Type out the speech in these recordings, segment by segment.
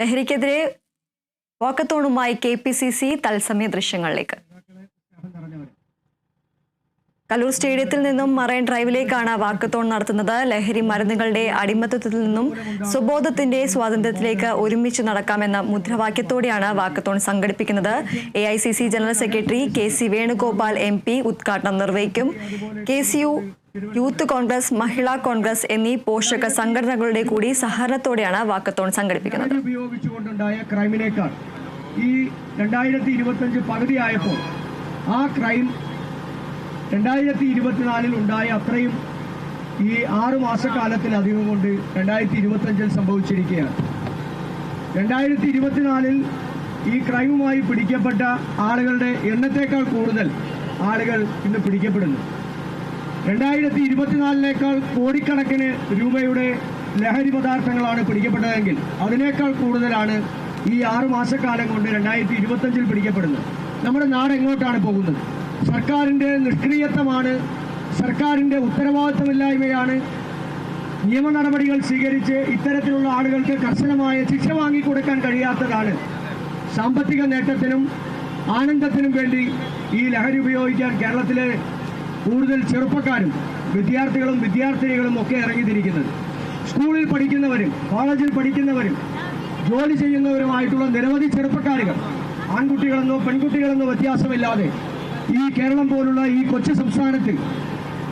ലഹരിക്കെതിരെ വാക്കത്തോണുമായി K P C C തത്സമയ ദൃശ്യങ്ങളിലേക്ക്. കലൂർ സ്റ്റേഡിയത്തിൽ നിന്നും മറൈൻ ഡ്രൈവിലേക്കാണ് വാക്കത്തോൺ നടത്തുന്നത്. ലഹരി മരുന്നുകളുടെ അടിമത്തത്തിൽ നിന്നും സുബോധത്തിന്റെ സ്വാതന്ത്ര്യത്തിലേക്ക് ഒരുമിച്ച് നടക്കാമെന്ന മുദ്രാവാക്യത്തോടെയാണ് വാക്കത്തോൺ സംഘടിപ്പിക്കുന്നത്. A general secretary K C Venugopal M ഉദ്ഘാടനം നിർവഹിക്കും. K youth Congress Mahila Congress എന്നീ പോഷക സംഘടനകളുടെ കൂടി സഹകരണത്തോടെയാണ് വാക്കത്തോൺ സംഘടിപ്പിക്കുന്നത്. ഉപയോഗിച്ചുകൊണ്ടുണ്ടായ ക്രൈമിനേക്കാൾ ഈ രണ്ടായിരത്തി ഇരുപത്തഞ്ച് പകുതിയായപ്പോൾ ആ ക്രൈം രണ്ടായിരത്തി ഇരുപത്തിനാലിൽ ഉണ്ടായ അത്രയും ഈ ആറ് മാസക്കാലത്തിലധികം കൊണ്ട് രണ്ടായിരത്തി ഇരുപത്തഞ്ചിൽ സംഭവിച്ചിരിക്കുകയാണ്. രണ്ടായിരത്തി ഇരുപത്തിനാലിൽ ഈ ക്രൈമുമായി പിടിക്കപ്പെട്ട ആളുകളുടെ എണ്ണത്തേക്കാൾ കൂടുതൽ ആളുകൾ ഇന്ന് പിടിക്കപ്പെടുന്നു. രണ്ടായിരത്തി ഇരുപത്തിനാലിനേക്കാൾ കോടിക്കണക്കിന് രൂപയുടെ ലഹരി പദാർത്ഥങ്ങളാണ് പിടിക്കപ്പെട്ടതെങ്കിൽ അതിനേക്കാൾ കൂടുതലാണ് ഈ ആറ് മാസക്കാലം കൊണ്ട് രണ്ടായിരത്തി ഇരുപത്തഞ്ചിൽ പിടിക്കപ്പെടുന്നത്. നമ്മുടെ നാട് എങ്ങോട്ടാണ് പോകുന്നത്? സർക്കാരിന്റെ നിഷ്ക്രിയത്വമാണ് സർക്കാരിന്റെ ഉത്തരവാദിത്തമില്ലായ്മയാണ്. നിയമ നടപടികൾ സ്വീകരിച്ച് ഇത്തരത്തിലുള്ള ആളുകൾക്ക് കർശനമായ ശിക്ഷ വാങ്ങിക്കൊടുക്കാൻ കഴിയാത്തതാണ് സാമ്പത്തിക നേട്ടത്തിനും ആനന്ദത്തിനും വേണ്ടി ഈ ലഹരി ഉപയോഗിക്കാൻ കേരളത്തിലെ കൂടുതൽ ചെറുപ്പക്കാരും വിദ്യാർത്ഥികളും വിദ്യാർത്ഥിനികളും ഒക്കെ ഇറങ്ങിത്തിരിക്കുന്നത്. സ്കൂളിൽ പഠിക്കുന്നവരും കോളേജിൽ പഠിക്കുന്നവരും ജോലി ചെയ്യുന്നവരുമായിട്ടുള്ള നിരവധി ചെറുപ്പക്കാരുകൾ ആൺകുട്ടികളെന്നോ പെൺകുട്ടികളെന്നോ വ്യത്യാസമില്ലാതെ ഈ കേരളം പോലുള്ള ഈ കൊച്ചു സംസ്ഥാനത്തിൽ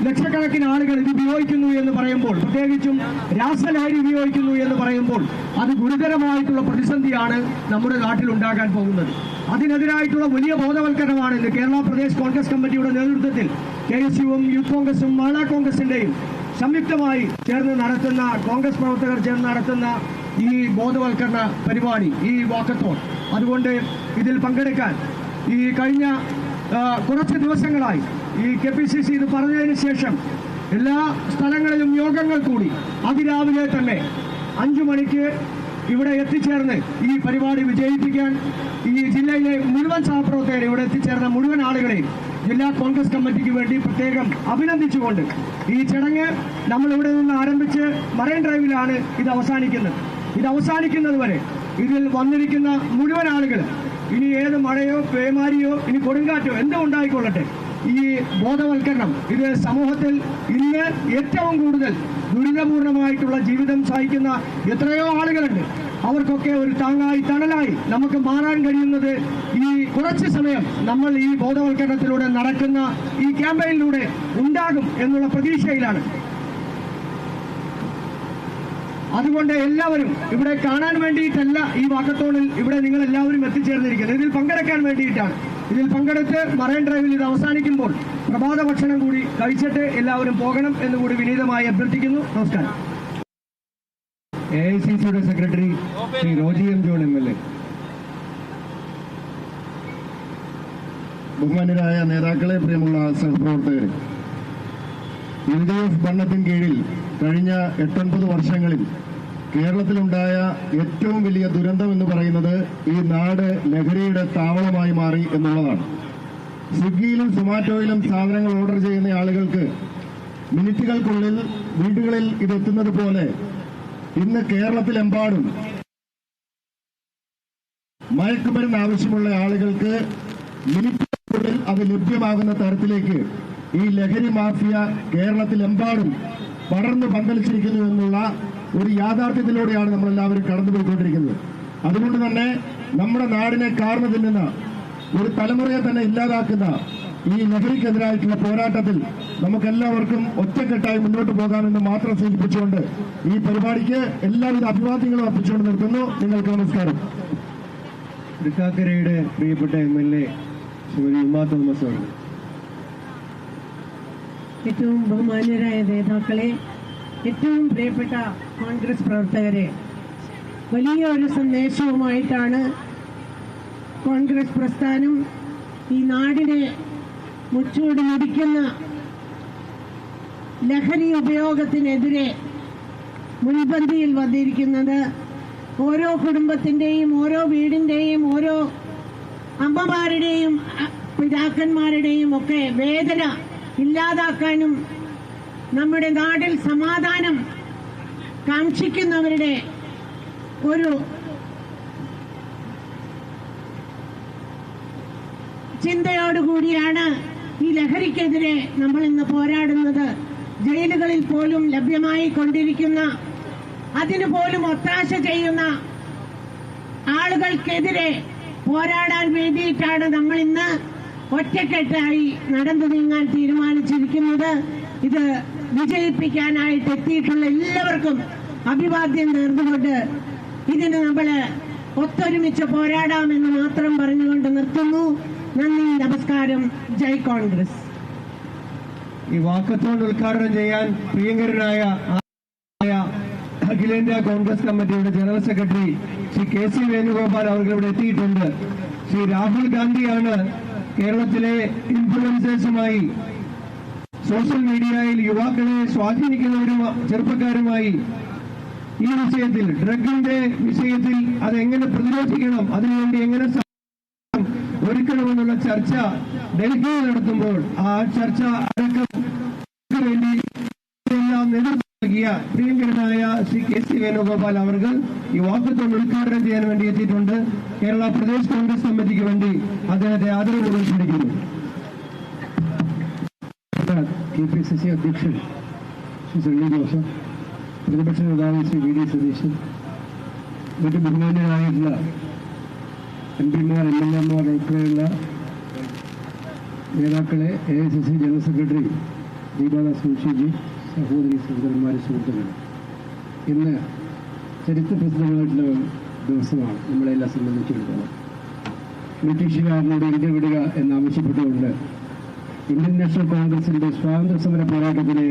ലക്ഷക്കണക്കിന് ആളുകൾ ഇത് ഉപയോഗിക്കുന്നു എന്ന് പറയുമ്പോൾ പ്രത്യേകിച്ചും രാസലഹരി ഉപയോഗിക്കുന്നു എന്ന് പറയുമ്പോൾ അത് ഗുരുതരമായിട്ടുള്ള പ്രതിസന്ധിയാണ് നമ്മുടെ നാട്ടിൽ ഉണ്ടാകാൻ പോകുന്നത്. അതിനെതിരായിട്ടുള്ള വലിയ ബോധവൽക്കരണമാണ് ഇന്ന് കേരള പ്രദേശ് കോൺഗ്രസ് കമ്മിറ്റിയുടെ നേതൃത്വത്തിൽ കെ എസ് യുവും യൂത്ത് കോൺഗ്രസും മഹിളാ കോൺഗ്രസിന്റെയും സംയുക്തമായി ചേർന്ന് നടത്തുന്ന കോൺഗ്രസ് പ്രവർത്തകർ ചേർന്ന് നടത്തുന്ന ഈ ബോധവൽക്കരണ പരിപാടി ഈ വാക്കത്തോൺ. അതുകൊണ്ട് ഇതിൽ പങ്കെടുക്കാൻ ഈ കഴിഞ്ഞ കുറച്ച് ദിവസങ്ങളായി ഈ കെ പി സി സി ഇത് പറഞ്ഞതിന് ശേഷം എല്ലാ സ്ഥലങ്ങളിലും യോഗങ്ങൾ കൂടി അതിരാവിലെ തന്നെ അഞ്ചു മണിക്ക് ഇവിടെ എത്തിച്ചേർന്ന് ഈ പരിപാടി വിജയിപ്പിക്കാൻ ഈ ജില്ലയിലെ മുഴുവൻ സഹപ്രവർത്തകരെ ഇവിടെ എത്തിച്ചേർന്ന മുഴുവൻ ആളുകളെയും ജില്ലാ കോൺഗ്രസ് കമ്മിറ്റിക്ക് വേണ്ടി പ്രത്യേകം അഭിനന്ദിച്ചുകൊണ്ട് ഈ ചടങ്ങ് നമ്മൾ ഇവിടെ നിന്ന് ആരംഭിച്ച് മറൈൻ ഡ്രൈവിലാണ് ഇത് അവസാനിക്കുന്നത്. ഇത് അവസാനിക്കുന്നത് വരെ ഇതിൽ വന്നിരിക്കുന്ന മുഴുവൻ ആളുകൾ ഇനി ഏത് മഴയോ പേമാരിയോ ഇനി കൊടുങ്കാറ്റോ എന്തോ ഉണ്ടായിക്കൊള്ളട്ടെ. ഈ ബോധവൽക്കരണം ഇത് സമൂഹത്തിൽ ഇന്ന് ഏറ്റവും കൂടുതൽ ദുരിതപൂർണമായിട്ടുള്ള ജീവിതം സഹിക്കുന്ന എത്രയോ ആളുകളുണ്ട്. അവർക്കൊക്കെ ഒരു താങ്ങായി തണലായി നമുക്ക് മാറാൻ കഴിയുന്നത് ഈ കുറച്ച് സമയം നമ്മൾ ഈ ബോധവൽക്കരണത്തിലൂടെ നടക്കുന്ന ഈ ക്യാമ്പയിനിലൂടെ ഉണ്ടാകും എന്നുള്ള പ്രതീക്ഷയിലാണ്. അതുകൊണ്ട് എല്ലാവരും ഇവിടെ കാണാൻ വേണ്ടിയിട്ടല്ല ഈ വാക്കത്തോണിൽ ഇവിടെ നിങ്ങൾ എല്ലാവരും എത്തിച്ചേർന്നിരിക്കുന്നത്. ഇതിൽ പങ്കെടുക്കാൻ വേണ്ടിയിട്ടാണ്. ഇതിൽ പങ്കെടുത്ത് മറൈൻ ഡ്രൈവിൽ ഇത് അവസാനിക്കുമ്പോൾ പ്രഭാത ഭക്ഷണം കൂടി കഴിച്ചിട്ട് എല്ലാവരും പോകണം എന്നുകൂടി വിനീതമായി അഭ്യർത്ഥിക്കുന്നു. നമസ്കാരം. എ ഐ സി സിയുടെ secretary Shri Roji M John M L A. ബഹുമാനരായ നേതാക്കളെ പ്രിയമുള്ള സഹപ്രവർത്തകരെ. എൽ ഡി എഫ് ഭരണത്തിൻ കീഴിൽ കഴിഞ്ഞ എട്ടൊൻപത് വർഷങ്ങളിൽ കേരളത്തിലുണ്ടായ ഏറ്റവും വലിയ ദുരന്തം എന്ന് പറയുന്നത് ഈ നാട് ലഹരിയുടെ താവളമായി മാറി എന്നുള്ളതാണ്. സ്വിഗ്ഗിയിലും സൊമാറ്റോയിലും സാധനങ്ങൾ ഓർഡർ ചെയ്യുന്ന ആളുകൾക്ക് മിനിറ്റുകൾക്കുള്ളിൽ വീടുകളിൽ ഇതെത്തുന്നത് പോലെ ഇന്ന് കേരളത്തിലെമ്പാടും മയക്കുമരുന്ന് ആവശ്യമുള്ള ആളുകൾക്ക് മിനിറ്റുകളിൽ അത് ലഭ്യമാകുന്ന തരത്തിലേക്ക് ഈ ലഹരി മാഫിയ കേരളത്തിലെമ്പാടും പടർന്നു പന്തലിച്ചിരിക്കുന്നു എന്നുള്ള ഒരു യാഥാർത്ഥ്യത്തിലൂടെയാണ് നമ്മളെല്ലാവരും കടന്നുപോയിക്കൊണ്ടിരിക്കുന്നത്. അതുകൊണ്ട് തന്നെ നമ്മുടെ നാടിനെ കാർന്നു തിന്നുന്ന ഒരു തലമുറയെ തന്നെ ഇല്ലാതാക്കുന്ന ഈ ലഹരിക്കെതിരായിട്ടുള്ള പോരാട്ടത്തിൽ നമുക്കെല്ലാവർക്കും ഒറ്റക്കെട്ടായി മുന്നോട്ട് പോകാമെന്ന് മാത്രം സൂചിപ്പിച്ചുകൊണ്ട് ഈ പരിപാടിക്ക് എല്ലാവിധ അഭിവാദ്യങ്ങളും അർപ്പിച്ചുകൊണ്ട് നിർത്തുന്നു നിങ്ങൾക്ക് നമസ്കാരം. തൃക്കാക്കരയുടെ പ്രിയപ്പെട്ട M L A Shrimati Uma Thomas അവർ ഏറ്റവും ബഹുമാന്യരായ നേതാക്കളെ ഏറ്റവും പ്രിയപ്പെട്ട കോൺഗ്രസ് പ്രവർത്തകരെ വലിയ ഒരു സന്ദേശവുമായിട്ടാണ് കോൺഗ്രസ് പ്രസ്ഥാനം ഈ നാടിനെ മുച്ചോടി മുടിക്കുന്ന ലഹരി ഉപയോഗത്തിനെതിരെ മുൻപന്തിയിൽ വന്നിരിക്കുന്നത് ഓരോ കുടുംബത്തിന്റെയും ഓരോ വീടിന്റെയും ഓരോ അമ്മമാരുടെയും പിതാക്കന്മാരുടെയും ഒക്കെ വേദന ഇല്ലാതാക്കാനും നമ്മുടെ നാട്ടിൽ സമാധാനം കാക്ഷിക്കുന്നവരുടെ ഒരു ചിന്തയോടുകൂടിയാണ് ഈ ലഹരിക്കെതിരെ നമ്മൾ ഇന്ന് പോരാടുന്നത്. ജയിലുകളിൽ പോലും ലഭ്യമായി കൊണ്ടിരിക്കുന്ന അതിനു പോലും ഒത്താശ ചെയ്യുന്ന ആളുകൾക്കെതിരെ പോരാടാൻ വേണ്ടിയിട്ടാണ് നമ്മൾ ഇന്ന് ഒറ്റക്കെട്ടായി നടന്നു നീങ്ങാൻ തീരുമാനിച്ചിരിക്കുന്നത്. ഇത് വിജയിപ്പിക്കാനായിട്ട് എത്തിയിട്ടുള്ള എല്ലാവർക്കും അഭിവാദ്യം നേർന്നുകൊണ്ട് ഇതിന് നമ്മൾ ഒത്തൊരുമിച്ച് പോരാടാമെന്ന് മാത്രം പറഞ്ഞുകൊണ്ട് നിർത്തുന്നു. നന്ദി നമസ്കാരം. ജയ് കോൺഗ്രസ്. ഈ വാക്കത്തോൺ ഉദ്ഘാടനം ചെയ്യാൻ പ്രിയങ്കരനായ അഖിലേന്ത്യാ കോൺഗ്രസ് കമ്മിറ്റിയുടെ general secretary Shri K C Venugopal അവർ ഇവിടെ എത്തിയിട്ടുണ്ട്. ശ്രീ രാഹുൽ ഗാന്ധിയാണ് കേരളത്തിലെ ഇൻഫ്ലുവൻസേഴ്സുമായി സോഷ്യൽ മീഡിയയിൽ യുവാക്കളെ സ്വാധീനിക്കുന്നവരും ചെറുപ്പക്കാരുമായി. ഈ വിഷയത്തിൽ ഡ്രഗിന്റെ വിഷയത്തിൽ അതെങ്ങനെ പ്രതിരോധിക്കണം അതിനുവേണ്ടി എങ്ങനെ ഒരുക്കണമെന്നുള്ള ചർച്ച ഡൽഹിയിൽ നടത്തുമ്പോൾ ആ ചർച്ച അടക്കം വേണ്ടി എല്ലാം നേതൃത്വം നൽകിയ പ്രിയങ്കരനായ ശ്രീ കെ സി വേണുഗോപാൽ അവർ ഈ വാക്കത്തോട് ഉദ്ഘാടനം ചെയ്യാൻ വേണ്ടി എത്തിയിട്ടുണ്ട്. കേരള പ്രദേശ് കോൺഗ്രസ് കമ്മിറ്റിക്ക് വേണ്ടി അദ്ദേഹത്തെ ആദരവോടെ ക്ഷണിക്കുന്നു കെ പി സി സി അധ്യക്ഷൻ ശ്രീ സണ്ണി ജോസഫ് പ്രതിപക്ഷ നേതാവ് ശ്രീ വി ഡി സതീശൻ മറ്റ് ബഹുമാന്യരായിട്ടുള്ള എം പിമാർ എം എൽ എമാർ ഉൾപ്പെടെയുള്ള നേതാക്കളെ A I C C general secretary Deepadas Munshiji സഹോദരി സഹോദരന്മാരെ സുഹൃത്തുക്കൾ ഇന്ന് ചരിത്രപ്രസിദ്ധമായിട്ടുള്ള ദിവസമാണ് നമ്മളെല്ലാം സംബന്ധിച്ചിടത്തോളം. ബ്രിട്ടീഷുകാരനോട് ഇന്ത്യ വിടുക എന്നാവശ്യപ്പെട്ടുകൊണ്ട് ഇന്ത്യൻ നാഷണൽ കോൺഗ്രസിന്റെ സ്വാതന്ത്ര്യ സമര പോരാട്ടത്തിലെ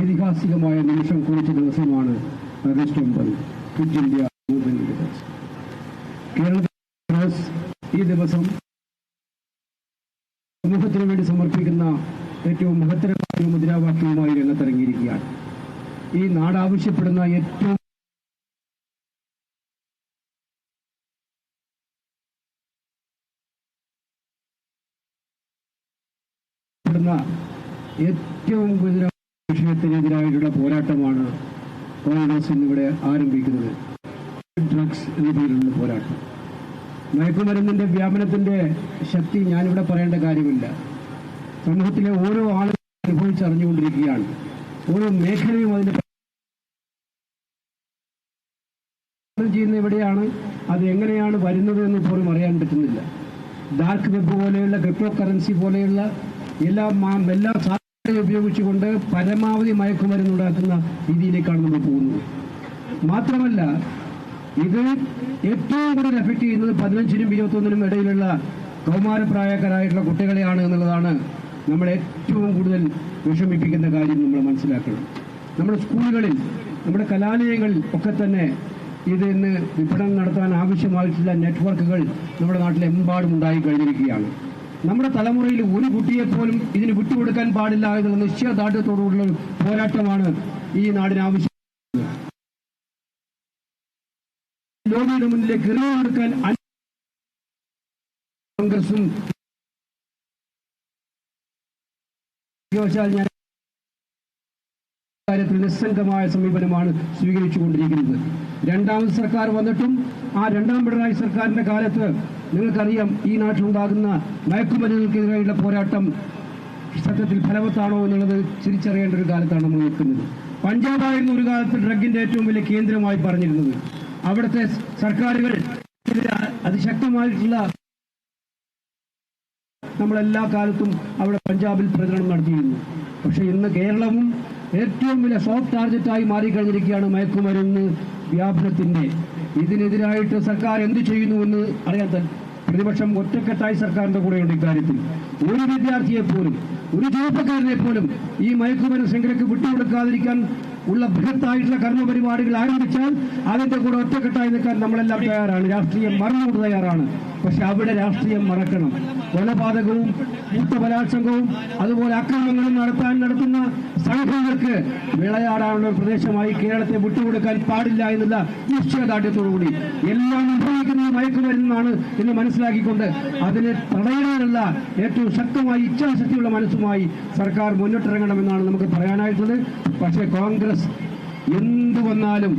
ഐതിഹാസികമായ നിമിഷം കുറിച്ച ദിവസമാണ് ആഗസ്റ്റ് ഒമ്പത്. ക്വിറ്റ് ഇന്ത്യ മൂവ്മെന്റ് കേരളത്തിൽ ഈ ദിവസം സമൂഹത്തിന് വേണ്ടി സമർപ്പിക്കുന്ന ഏറ്റവും മഹത്തരമായ മുദ്രാവാക്യവുമായി രംഗത്തിറങ്ങിയിരിക്കുകയാണ്. ഈ നാട് ആവശ്യപ്പെടുന്ന ഏറ്റവും ഏറ്റവും ഗുജറാത്ത് വിഷയത്തിനെതിരായിട്ടുള്ള പോരാട്ടമാണ് കോൺഗ്രസ് ഇന്നിവിടെ ആരംഭിക്കുന്നത്. ഡ്രഗ്സ് എന്ന പേരിലുള്ള പോരാട്ടം. മയക്കുമരുന്നിന്റെ വ്യാപനത്തിന്റെ ശക്തി ഞാനിവിടെ പറയേണ്ട കാര്യമില്ല. സമൂഹത്തിലെ ഓരോ ആളുകളും അനുഭവിച്ചറിഞ്ഞുകൊണ്ടിരിക്കുകയാണ്. ഓരോ മേഖലയും അതിന്റെ ചെയ്യുന്ന എവിടെയാണ്? അത് എങ്ങനെയാണ് വരുന്നത് എന്ന് പോലും അറിയാൻ പറ്റുന്നില്ല. ഡാർക്ക് വെബ് പോലെയുള്ള ക്രിപ്റ്റോ കറൻസി പോലെയുള്ള എല്ലാ എല്ലാ സാധനങ്ങളും ഉപയോഗിച്ചുകൊണ്ട് പരമാവധി മയക്കുമരുന്ന് ഉണ്ടാക്കുന്ന രീതിയിലേക്കാണ് നമ്മൾ പോകുന്നത്. മാത്രമല്ല ഇത് ഏറ്റവും കൂടുതൽ എഫക്ട് ചെയ്യുന്നത് പതിനഞ്ചിനും ഇരുപത്തൊന്നിനും ഇടയിലുള്ള കൗമാരപ്രായക്കാരായിട്ടുള്ള കുട്ടികളെയാണ് എന്നുള്ളതാണ് നമ്മൾ ഏറ്റവും കൂടുതൽ വിഷമിപ്പിക്കുന്ന കാര്യം നമ്മൾ മനസ്സിലാക്കണം. നമ്മുടെ സ്കൂളുകളിൽ നമ്മുടെ കലാലയങ്ങളിൽ ഒക്കെ തന്നെ ഇത് ഇന്ന് വിപണനം നടത്താൻ ആവശ്യമായിട്ടുള്ള നെറ്റ്വർക്കുകൾ നമ്മുടെ നാട്ടിലെമ്പാടും ഉണ്ടായി കഴിഞ്ഞിരിക്കുകയാണ്. നമ്മുടെ തലമുറയിൽ ഒരു കുട്ടിയെ പോലും ഇതിന് വിട്ടുകൊടുക്കാൻ പാടില്ല എന്നുള്ള നിശ്ചയദാർഢ്യത്തോടുള്ള പോരാട്ടമാണ് ഈ നാടിന് ആവശ്യം ലോകയുടെ മുന്നിലേക്ക് കോൺഗ്രസും ഞാൻ കാര്യത്തിൽ നിസ്സംഗമായ സമീപനമാണ് സ്വീകരിച്ചുകൊണ്ടിരിക്കുന്നത്. രണ്ടാമത് സർക്കാർ വന്നിട്ടും ആ രണ്ടാം പിണറായി സർക്കാരിന്റെ കാലത്ത് നിങ്ങൾക്കറിയാം ഈ നാട്ടിലുണ്ടാകുന്ന മയക്കുമരുന്നുകൾക്കെതിരെയുള്ള പോരാട്ടം സത്യത്തിൽ ഫലവത്താണോ എന്നുള്ളത് തിരിച്ചറിയേണ്ട ഒരു കാലത്താണ് നമ്മൾ നിൽക്കുന്നത്. പഞ്ചാബായിരുന്നു ഒരു കാലത്ത് ഡ്രഗിന്റെ ഏറ്റവും വലിയ കേന്ദ്രമായി പറഞ്ഞിരുന്നത്. അവിടുത്തെ സർക്കാരുകൾ അതിശക്തമായിട്ടുള്ള നമ്മളെല്ലാ കാലത്തും അവിടെ പഞ്ചാബിൽ പ്രചരണം നടത്തിയിരുന്നു. പക്ഷേ ഇന്ന് കേരളവും ഏറ്റവും വലിയ സോഫ്റ്റ് ടാർഗറ്റായി മാറിക്കഴിഞ്ഞിരിക്കുകയാണ് മയക്കുമരുന്ന് വ്യാപനത്തിന്റെ ഇതിനെതിരായിട്ട് സർക്കാർ എന്ത് ചെയ്യുന്നു എന്ന് അറിയാൻ പ്രതിപക്ഷം ഒറ്റക്കെട്ടായി സർക്കാരിന്റെ കൂടെയുണ്ട് ഇക്കാര്യത്തിൽ. ഒരു വിദ്യാർത്ഥിയെ പോലും ഒരു ചെറുപ്പക്കാരനെ പോലും ഈ മയക്കുമരുന്ന് ശൃംഖലയ്ക്ക് വിട്ടുകൊടുക്കാതിരിക്കാൻ ഉള്ള ബൃഹത്തായിട്ടുള്ള കർമ്മപരിപാടികൾ ആരംഭിച്ചാൽ അതിന്റെ കൂടെ ഒറ്റക്കെട്ടായി നിൽക്കാൻ നമ്മളെല്ലാം തയ്യാറാണ്. രാഷ്ട്രീയം മറന്നുകൊണ്ട് തയ്യാറാണ്. പക്ഷെ അവിടെ രാഷ്ട്രീയം മറക്കണം. കൊലപാതകവും കൂട്ടബലാത്സംഗവും അതുപോലെ അക്രമങ്ങളും നടത്താൻ നടത്തുന്ന സംഘങ്ങൾക്ക് വിളയാടാനുള്ള പ്രദേശമായി കേരളത്തെ വിട്ടുകൊടുക്കാൻ പാടില്ല എന്നുള്ള നിശ്ചയദാർഢ്യത്തോടുകൂടി. എല്ലാം അനുഭവിക്കുന്നത് മയക്കുമരുന്നാണ് എന്ന് മനസ്സിലാക്കിക്കൊണ്ട് അതിനെ തടയാനുള്ള ഏറ്റവും ശക്തമായ ഇച്ഛാശക്തിയുള്ള മനസ്സുമായി സർക്കാർ മുന്നിട്ടിറങ്ങണമെന്നാണ് നമുക്ക് പറയാനായിട്ടുള്ളത്. പക്ഷേ കോൺഗ്രസ് എന്തു വന്നാലും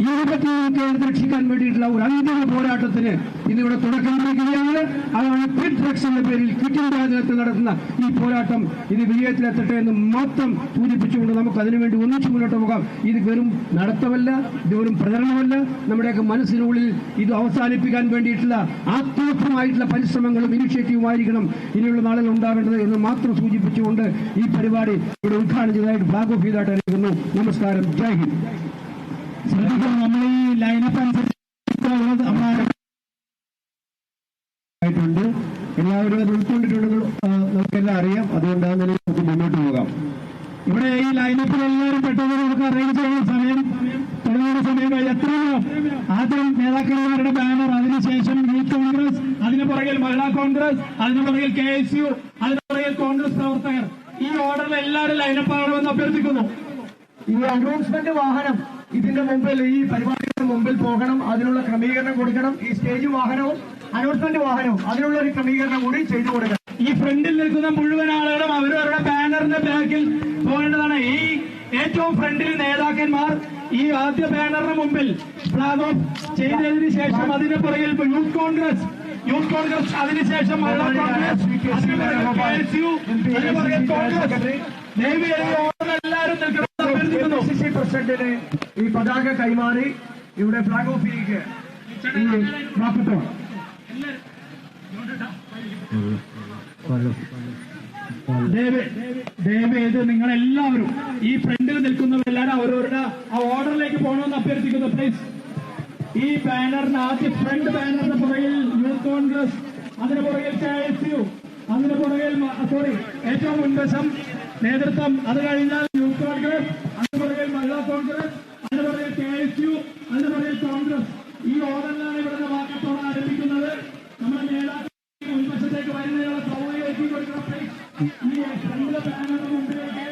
ഇരുപത്തിയൊന്ന് രക്ഷിക്കാൻ വേണ്ടിയിട്ടുള്ള ഒരു അന്തിമ പോരാട്ടത്തിന് ഇന്നിവിടെ തുടക്കം കുറിക്കുകയാണ്. അതാണ് ക്വിറ്റ് ഡ്രഗ്സ് എന്ന പേരിൽ ക്വിറ്റ് ഇന്ത്യ നടത്തുന്ന ഈ പോരാട്ടം. ഇത് വിജയത്തിലെത്തട്ടെ എന്ന് മാത്രം സൂചിപ്പിച്ചുകൊണ്ട് നമുക്ക് അതിനുവേണ്ടി ഒന്നിച്ചു മുന്നോട്ട് പോകാം. ഇത് വെറും നടത്തമല്ല ഇത് വെറും പ്രചരണമല്ല. നമ്മുടെയൊക്കെ മനസ്സിനുള്ളിൽ ഇത് അവസാനിപ്പിക്കാൻ വേണ്ടിയിട്ടുള്ള ആത്മാർത്ഥമായിട്ടുള്ള പരിശ്രമങ്ങളും ഇനിഷ്യേറ്റീവുമായിരിക്കണം ഇനിയുള്ള നാളുകൾ ഉണ്ടാവേണ്ടത് എന്ന് മാത്രം സൂചിപ്പിച്ചുകൊണ്ട് ഈ പരിപാടി ഇവിടെ ഉദ്ഘാടനം ചെയ്തതായിട്ട് ഭാഗോഫീതായിട്ട് അറിയിക്കുന്നു. നമസ്കാരം. ജയ് ഹിന്ദ്. ശ്രദ്ധിക്കണം നമ്മൾ ഈ ലൈനപ്പ് അനുസരിച്ച് നമ്മളെ ആയിട്ടുണ്ട്. എല്ലാവരും അത് ഉൾക്കൊണ്ടിട്ടുണ്ടെന്ന് നമുക്കെല്ലാം അറിയാം. അതുകൊണ്ട് ആ നിലയിൽ നമുക്ക് മുന്നോട്ട് പോകാം. ഇവിടെ ഈ ലൈനപ്പിൽ എല്ലാവരും പെട്ടെന്ന് നമുക്ക് ചെയ്യുന്ന സമയം തുടങ്ങുന്ന സമയം എത്ര എത്രയോ ആദ്യം നേതാക്കന്മാരുടെ ബാനർ അതിനുശേഷം യൂത്ത് കോൺഗ്രസ് അതിനു പുറകിൽ മഹിളാ കോൺഗ്രസ് അതിനു പുറകിൽ കെ എസ് യു അതിനു പുറകിൽ കോൺഗ്രസ് പ്രവർത്തകർ. ഈ ഓർഡറിൽ എല്ലാവരും ലൈനപ്പ് ആകണമെന്ന് അഭ്യർത്ഥിക്കുന്നു. ഈ അനൗൺസ്മെന്റ് വാഹനം ഇതിന്റെ മുമ്പിൽ ഈ പരിപാടിയുടെ മുമ്പിൽ പോകണം അതിനുള്ള ക്രമീകരണം കൊടുക്കണം. ഈ സ്റ്റേജ് വാഹനവും അനൗൺസ്മെന്റ് വാഹനവും അതിനുള്ള ഒരു ക്രമീകരണം കൂടി ചെയ്തു കൊടുക്കണം. ഈ ഫ്രണ്ടിൽ നിൽക്കുന്ന മുഴുവൻ ആളുകളും അവരവരുടെ ബാനറിന്റെ ബാക്കിൽ പോകേണ്ടതാണ്. ഈ ഏറ്റവും ഫ്രണ്ടിൽ നേതാക്കന്മാർ ഈ ആദ്യ ബാനറിന് മുമ്പിൽ ഫ്ലാഗ് ഓഫ് ചെയ്തതിന് ശേഷം അതിന് പുറകിൽ യൂത്ത് കോൺഗ്രസ് യൂത്ത് കോൺഗ്രസ് അതിനുശേഷം കോൺഗ്രസ് ദയവ് എല്ലാവരും ഈ ഓർഡർ സി സി പ്രസിഡന്റിന് ഈ പതാക കൈമാറി ഇവിടെ ഫ്ലാഗ് ഓഫ് ചെയ്യുക. ഈ വാക്കത്തോട് ദയവ് ദയവ് നിങ്ങൾ എല്ലാവരും ഈ ഫ്രണ്ടിൽ നിൽക്കുന്നവരെല്ലാവരും അവരവരുടെ ആ ഓർഡറിലേക്ക് പോകണമെന്ന് അഭ്യർത്ഥിക്കുന്നു പ്ലീസ് ഈ ബാനറിന് ആദ്യ ഫ്രണ്ട് ബാനറിന് പുറകിൽ യൂത്ത് കോൺഗ്രസ് അതിന് പുറകിൽ കെ എസ് യു അതിന് പുറകിൽ സോറി ഏറ്റവും മുൻവശം നേതൃത്വം. അത് കഴിഞ്ഞാൽ യൂത്ത് കോൺഗ്രസ് അതിന് പുറകിൽ മഹിളാ കോൺഗ്രസ് അതിന് പുറകിൽ കെ എസ് യു അതിന് പുറകിൽ കോൺഗ്രസ് ഈ ഓർഡറിലാണ് ഇവിടുത്തെ വാക്കത്തോടെ ആരംഭിക്കുന്നത് നമ്മുടെ നേതാക്കൾ മുൻവശത്തേക്ക് വരുന്നതിനുള്ള സൗകര്യം ഒരുക്കി കൊടുക്കണം please. ഈ ഫ്രണ്ടിലെ ബാനറിന് മുമ്പിലേക്ക്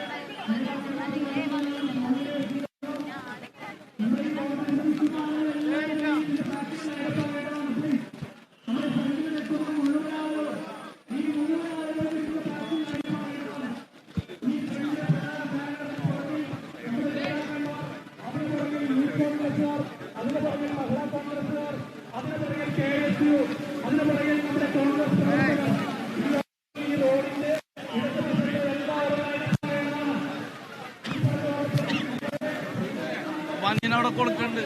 മഞ്ഞിനവിടെ കൊടുക്കണ്ട്.